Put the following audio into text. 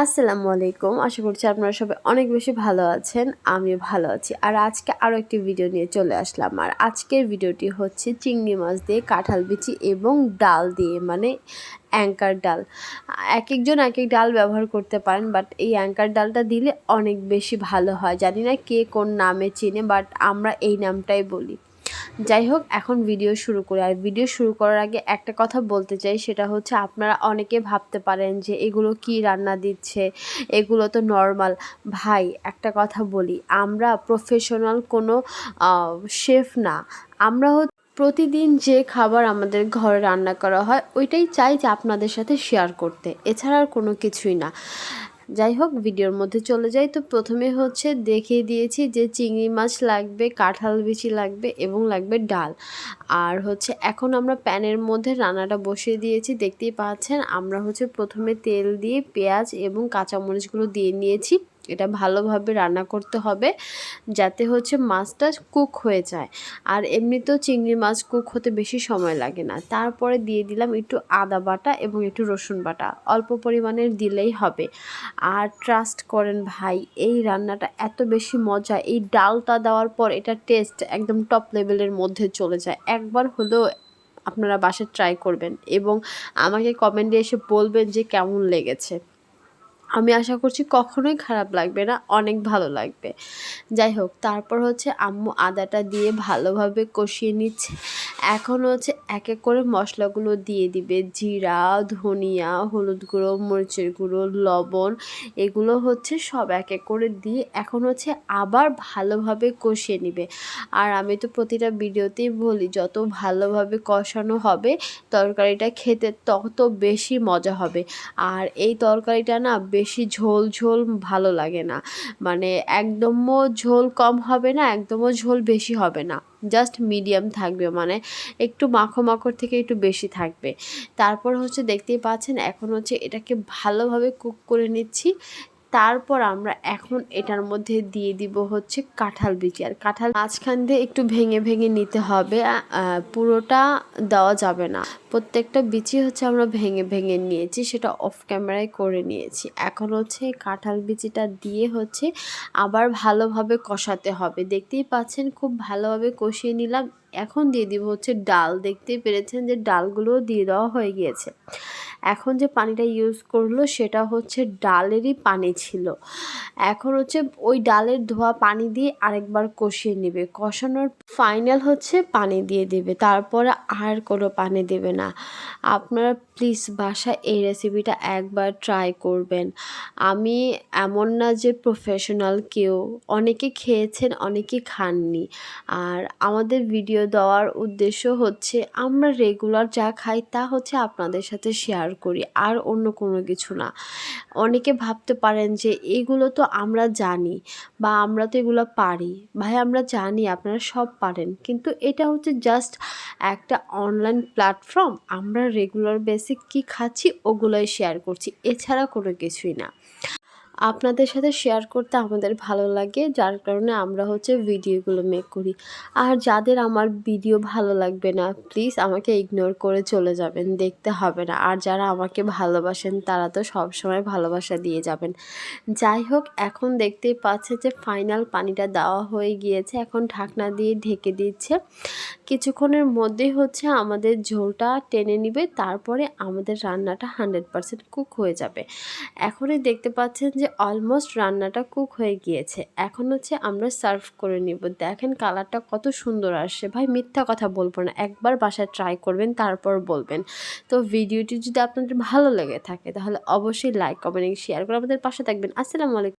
আসসালামু আলাইকুম। আশা করছি আপনারা সবাই অনেক বেশি ভালো আছেন, আমিও ভালো আছি। আর আজকে আরও একটি ভিডিও নিয়ে চলে আসলাম। আর আজকের ভিডিওটি হচ্ছে চিংড়ি মাছ দিয়ে কাঁঠাল বিচি এবং ডাল দিয়ে মানে অ্যাঙ্কার ডাল। এক একজন এক এক ডাল ব্যবহার করতে পারেন, বাট এই অ্যাঙ্কার ডালটা দিলে অনেক বেশি ভালো হয়। জানি না কে কোন নামে চিনে, বাট আমরা এই নামটাই বলি। যাই হোক এখন ভিডিও শুরু করি। আর ভিডিও শুরু করার আগে একটা কথা বলতে চাই, সেটা হচ্ছে আপনারা অনেকে ভাবতে পারেন যে এগুলো কি রান্না দিচ্ছে, এগুলো তো নর্মাল ভাই, একটা কথা বলি, আমরা প্রফেশনাল কোনো শেফ না। আমরা হচ্ছে প্রতিদিন যে খাবার আমাদের ঘরে রান্না করা হয়, ওইটাই চাই যে আপনাদের সাথে শেয়ার করতে। এছাড়া আর কোনো কিছুই না। যাই হোক, ভিডিওর মধ্যে চলে যাই। তো প্রথমে হচ্ছে দেখিয়ে দিয়েছি যে চিংড়ি মাছ লাগবে, কাঁঠাল বিচি লাগবে এবং লাগবে ডাল। আর হচ্ছে এখন আমরা প্যানের মধ্যে রান্নাটা বসিয়ে দিয়েছি। দেখতেই পাচ্ছেন, আমরা হচ্ছে প্রথমে তেল দিয়ে পেঁয়াজ এবং কাঁচামরিচগুলো দিয়ে নিয়েছি। এটা ভালোভাবে রান্না করতে হবে যাতে হচ্ছে মাছটা কুক হয়ে যায়। আর এমনিতেও চিংড়ি মাছ কুক হতে বেশি সময় লাগে না। তারপরে দিয়ে দিলাম একটু আদা বাটা এবং একটু রসুন বাটা। অল্প পরিমাণের দিলেই হবে। আর ট্রাস্ট করেন ভাই, এই রান্নাটা এত বেশি মজা, এই ডালটা দেওয়ার পর এটা টেস্ট একদম টপ লেভেলের মধ্যে চলে যায়। একবার হলেও আপনারা বাসায় ট্রাই করবেন এবং আমাকে কমেন্টে এসে বলবেন যে কেমন লেগেছে। আমি আশা করছি কখনোই খারাপ লাগবে না, অনেক ভালো লাগবে। যাই হোক, তারপর হচ্ছে আম্মু আদাটা দিয়ে ভালোভাবে কষিয়ে নিচ্ছে। এখন হচ্ছে এক এক করে মশলাগুলো দিয়ে দিবে। জিরা, ধনিয়া, হলুদ গুঁড়ো, মরিচের গুঁড়ো, লবণ, এগুলো হচ্ছে সব এক এক করে দিয়ে এখন হচ্ছে আবার ভালোভাবে কষিয়ে নিবে। আর আমি তো প্রতিটা ভিডিওতেই বলি, যত ভালোভাবে কষানো হবে, তরকারিটা খেতে তত বেশি মজা হবে। আর এই তরকারিটা না বেশি ঝোল ঝোল ভালো লাগে না। মানে একদমও ঝোল কম হবে না, একদমও ঝোল বেশি হবে না। জাস্ট মিডিয়াম থাকবে মানে একটু মাখো মাখোর থেকে একটু বেশি থাকবে। তারপর হচ্ছে দেখতেই পাচ্ছেন, এখন হচ্ছে এটাকে ভালোভাবে কুক করে নিচ্ছি। তারপর আমরা এখন এটার মধ্যে দিয়ে দিব হচ্ছে কাঁঠাল বিচি। আর কাঁঠাল মাঝখান দিয়ে একটু ভেঙে ভেঙে নিতে হবে পুরোটা দেওয়া যাবে না। প্রত্যেকটা বিচি হচ্ছে আমরা ভেঙে ভেঙে নিয়েছি, সেটা অফ ক্যামেরায় করে নিয়েছি। এখন হচ্ছে কাঁঠাল বিচিটা দিয়ে হচ্ছে আবার ভালোভাবে কষাতে হবে। দেখতেই পাচ্ছেন, খুব ভালোভাবে কষিয়ে নিলাম। এখন দিয়ে দিব হচ্ছে ডাল। দেখতেই পেরেছেন যে ডালগুলোও দিয়ে দেওয়া হয়ে গিয়েছে। এখন যে পানিটা ইউজ করল সেটা হচ্ছে ডালেরই পানি ছিল। এখন হচ্ছে ওই ডালের ধোয়া পানি দিয়ে আরেকবার কষিয়ে নেবে। কষানোর ফাইনাল হচ্ছে পানি দিয়ে দেবে। তারপরে আর কোনো পানি দেবে না। আপনারা প্লিজ বাসায় এই রেসিপিটা একবার ট্রাই করবেন। আমি এমন না যে প্রফেশনাল কেউ। অনেকে খেয়েছেন, অনেকে খাননি। আর আমাদের ভিডিও দেওয়ার উদ্দেশ্য হচ্ছে আমরা রেগুলার যা খাই তা হচ্ছে আপনাদের সাথে শেয়ার করি, আর অন্য কোনো কিছু না। অনেকে ভাবতে পারেন যে, এগুলো তো আমরা জানি বা আমরা তো এগুলো পারি। ভাই, আমরা জানি, আপনারা সব পারেন। কিন্তু এটা হচ্ছে জাস্ট একটা অনলাইন প্ল্যাটফর্ম আমরা রেগুলার বেসিক কী খাচ্ছি, ওগুলোই শেয়ার করছি। এছাড়া কোনো কিছুই না। আপনাদের সাথে শেয়ার করতে আমাদের ভালো লাগে, যার কারণে আমরা হচ্ছে ভিডিওগুলো মেক করি। আর যাদের আমার ভিডিও ভালো লাগবে না প্লিজ আমাকে ইগনোর করে চলে যাবেন, দেখতে হবে না। আর যারা আমাকে ভালোবাসেন, তারা তো সবসময় ভালোবাসা দিয়ে যাবেন। যাই হোক, এখন দেখতেই পাচ্ছে যে ফাইনাল পানিটা দেওয়া হয়ে গিয়েছে। এখন ঢাকনা দিয়ে ঢেকে দিচ্ছে। কিছুক্ষণের মধ্যেই হচ্ছে আমাদের ঝোলটা টেনে নিবে, তারপরে আমাদের রান্নাটা হান্ড্রেড পারসেন্ট কুক হয়ে যাবে। এখনই দেখতে পাচ্ছেন যে অলমোস্ট রান্নাটা কুক হয়ে গিয়েছে। এখন হচ্ছে আমরা সার্ভ করে নিব। দেখেন কালারটা কত সুন্দর আসছে। ভাই, মিথ্যা কথা বলব না। একবার বাসায় ট্রাই করবেন, তারপর বলবেন। তো ভিডিওটি যদি আপনাদের ভালো লেগে থাকে, তাহলে অবশ্যই লাইক কমেন্ট শেয়ার করে আমাদের পাশে থাকবেন। আসসালামু আলাইকুম।